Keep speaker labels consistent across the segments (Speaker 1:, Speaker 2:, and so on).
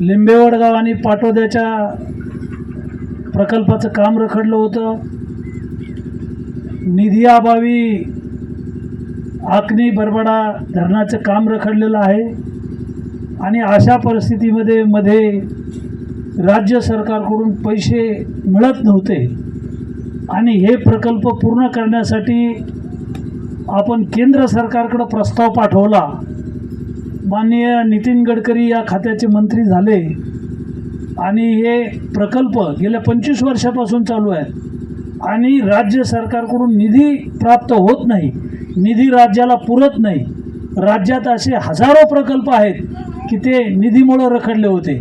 Speaker 1: लिंबेवडगाव आणि पाटोद्याच्या प्रकल्पाचं काम रखडलं होतं. निधी अभावी आकनी बरबडा धरणाचं काम रखडलेलं आहे. आणि अशा परिस्थितीमध्ये मध्ये राज्य सरकारकडून पैसे मिळत नव्हते. आणि हे प्रकल्प पूर्ण करण्यासाठी आपण केंद्र सरकारकडं प्रस्ताव पाठवला. माननीय नितीन गडकरी या खात्याचे मंत्री झाले. आणि हे प्रकल्प गेल्या पंचवीस वर्षापासून चालू आहेत आणि राज्य सरकारकडून निधी प्राप्त होत नाही. निधी राज्याला पुरत नाही. राज्यात असे हजारो प्रकल्प आहेत की ते निधीमुळं रखडले होते.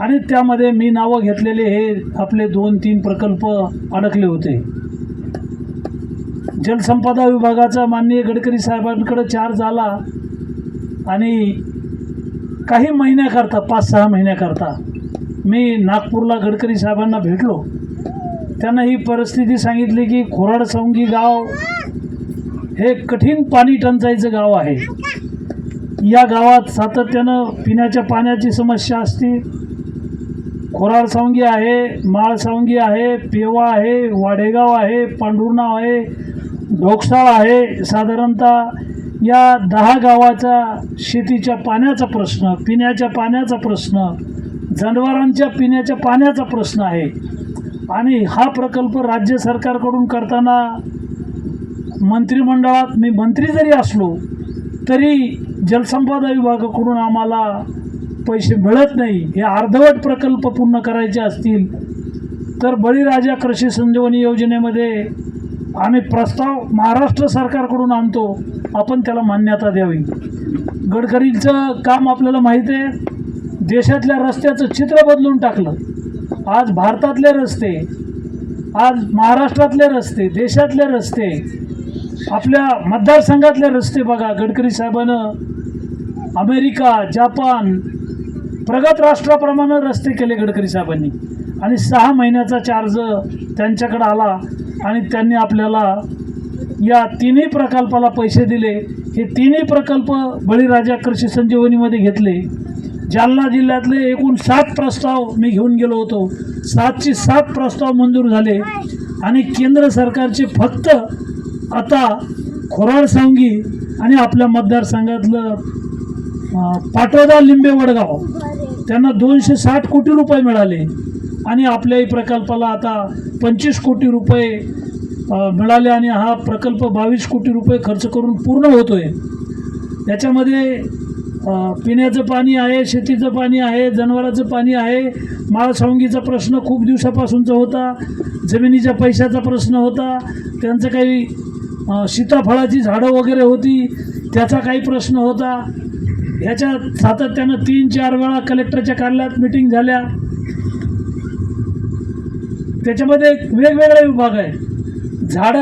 Speaker 1: आणि त्यामध्ये मी नावं घेतलेले हे आपले दोन तीन प्रकल्प अडकले होते. जलसंपदा विभागाचा माननीय गडकरी साहेबांकडे चार्ज आला. आणि काही महिन्याकरता पाच सहा महिन्याकरता मी नागपूरला गडकरी साहेबांना भेटलो. त्यांना ही परिस्थिती सांगितली की खोराडसवंगी गाव हे कठीण पाणी टंचाईचं गाव आहे. या गावात सातत्यानं पिण्याच्या पाण्याची समस्या असते. खोराडसावंगी आहे माळसावंगी आहे पेवा आहे वाडेगाव आहे पांढुर्णाव आहे ढोकसाळ आहे साधारणतः या दहा गावाचा शेतीच्या पाण्याचा प्रश्न पिण्याच्या पाण्याचा प्रश्न जनावरांच्या पिण्याच्या पाण्याचा प्रश्न आहे. आणि हा प्रकल्प राज्य सरकारकडून करताना मंत्रिमंडळात मी मंत्री जरी असलो तरी जलसंपदा विभागाकडून आम्हाला पैसे मिळत नाही. हे अर्धवट प्रकल्प पूर्ण करायचे असतील तर बळीराजा कृषी संजीवनी योजनेमध्ये आम्ही प्रस्ताव महाराष्ट्र सरकारकडून आणतो आपण त्याला मान्यता द्यावी. गडकरींचं काम आपल्याला माहीत आहे देशातल्या रस्त्याचं चित्र बदलून टाकलं. आज भारतातले रस्ते आज महाराष्ट्रातले रस्ते देशातले रस्ते आपल्या मतदारसंघातले रस्ते बघा गडकरी साहेबानं अमेरिका जापान प्रगत राष्ट्राप्रमाणे रस्ते केले गडकरी साहेबांनी. आणि सहा महिन्याचा चार्ज त्यांच्याकडे आला. आणि त्यांनी आपल्याला या तिन्ही प्रकल्पाला पैसे दिले. हे तिन्ही प्रकल्प बळीराजा कृषी संजीवनीमध्ये घेतले. जालना जिल्ह्यातले एकूण सात प्रस्ताव मी घेऊन गेलो होतो. सातशे सात प्रस्ताव मंजूर झाले. आणि केंद्र सरकारचे फक्त आता खोराडसावंगी आणि आपल्या मतदारसंघातलं पाटोदा लिंबे वडगाव त्यांना दोनशे साठ कोटी रुपये मिळाले. आणि आपल्याही प्रकल्पाला आता पंचवीस कोटी रुपये मिळाले आणि हा प्रकल्प बावीस कोटी रुपये खर्च करून पूर्ण होतो आहे त्याच्यामध्ये पिण्याचं पाणी आहे शेतीचं पाणी आहे जनावराचं पाणी आहे. माळसावंगीचा प्रश्न खूप दिवसापासूनचा होता. जमिनीच्या पैशाचा प्रश्न होता. त्यांचं काही सीताफळाची झाडं वगैरे होती त्याचा काही प्रश्न होता. ह्याच्या सातत्यानं तीन चार वेळा कलेक्टरच्या कार्यालयात मिटिंग झाल्या. त्याच्यामध्ये एक वेगवेगळे विभाग आहे झाडं